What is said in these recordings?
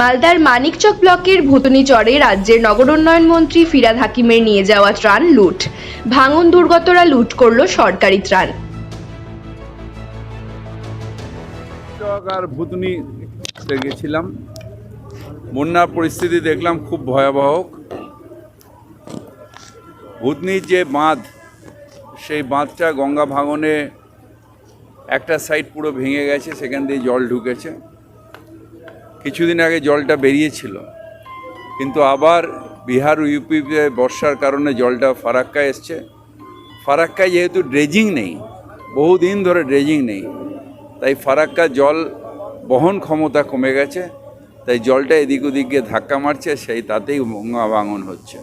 মালদার মানিকচক ব্লকের ভুতনি চরে রাজ্যের নগরোন্নয়ন মন্ত্রী ফিরাদ হাকিমের নিয়ে যাওয়া ত্রাণ লুট। ভাঙন দুর্গতরা লুট করল সরকারি ত্রাণ। আর ভুতনিতে গেছিলাম। বন্যার পরিস্থিতি দেখলাম খুব ভয়াবহ ভুতনির যে বাঁধ, সেই বাঁধটা গঙ্গা ভাঙনে একটা সাইড পুরো ভেঙে গেছে, সেখান দিয়ে জল ঢুকেছে। কিছুদিন আগে জলটা বেরিয়েছিল, কিন্তু আবার বিহার ইউপিতে বর্ষার কারণে জলটা ফারাক্কায় এসছে। ফারাক্কায় যেহেতু ড্রেজিং নেই, বহুদিন ধরে ড্রেজিং নেই, তাই ফারাক্কা জল বহন ক্ষমতা কমে গেছে, তাই জলটা এদিক ওদিক গিয়ে ধাক্কা মারছে, সেই তাতেই গঙ্গা ভাঙন হচ্ছে।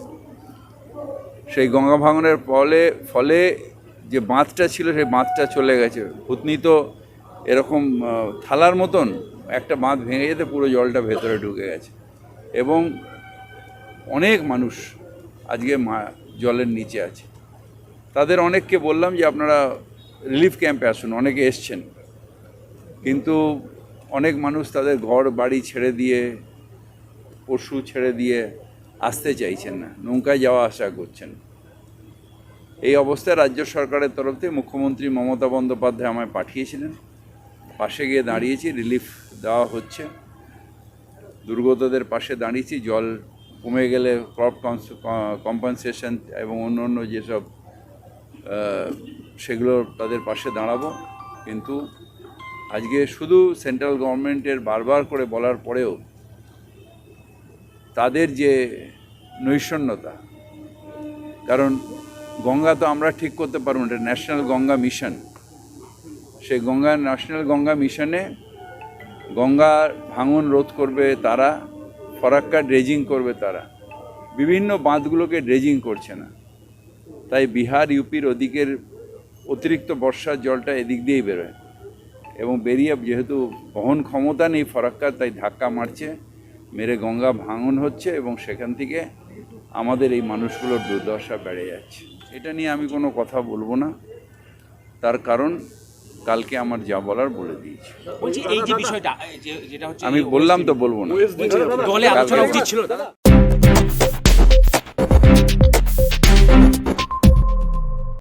সেই গঙ্গা ভাঙনের ফলে ফলে যে বাঁধটা ছিল, সেই বাঁধটা চলে গেছে। ভূতনি তো এরকম থালার মতন একটা বাঁধ ভেঙে যেতে পুরো জলটা ভেতরে ঢুকে গেছে। এবং অনেক মানুষ আজকে জলের নিচে আছে। তাদের অনেককে বললাম যে, আপনারা রিলিফ ক্যাম্পে আসুন। অনেকে এসছেন। কিন্তু অনেক মানুষ তাদের ঘর, বাড়ি ছেড়ে দিয়ে, পশু ছেড়ে দিয়ে আসতে চাইছেন না। নৌকায় যাওয়া আসা করছেন। এই অবস্থায় রাজ্য সরকারের তরফ থেকে মুখ্যমন্ত্রী মমতা বন্দ্যোপাধ্যায় আমায় পাঠিয়েছিলেন। পাশে গিয়ে দাঁড়িয়েছি রিলিফ দেওয়া হচ্ছে। দুর্গতদের পাশে দাঁড়িয়েছি, জল কমে গেলে ক্রপ কম্পেনসেশন এবং অন্য অন্য যেসব সেগুলো তাদের পাশে দাঁড়াবো। কিন্তু আজকে শুধু সেন্ট্রাল গভর্নমেন্টের বারবার করে বলার পরেও তাদের যে নৈষণ্যতা কারণ গঙ্গা তো আমরা ঠিক করতে পারব না, এটা ন্যাশনাল গঙ্গা মিশন সেই গঙ্গা ন্যাশনাল গঙ্গা মিশনে গঙ্গার ভাঙন রোধ করবে তারা, ফরাক্কা ড্রেজিং করবে তারা। বিভিন্ন বাঁধগুলোকে ড্রেজিং করছে না। তাই বিহার, ইউপির ওদিকের অতিরিক্ত বর্ষার জলটা এদিক দিয়েই বেরোয়। এবং বেরিয়ে যেহেতু বহন ক্ষমতা নেই ফরাক্কার তাই ধাক্কা মারছে, মেরে গঙ্গা ভাঙন হচ্ছে এবং সেখান থেকে আমাদের এই মানুষগুলোর দুর্দশা বেড়ে যাচ্ছে। এটা নিয়ে আমি কোনো কথা বলব না। তার কারণ কালকে আমার যা বলার বলে দিয়েছি। বলছি এই যে বিষয়টা যেটা হচ্ছে আমি বললাম তো বলব না। দলে আলোচনা উচিত ছিল দাদা।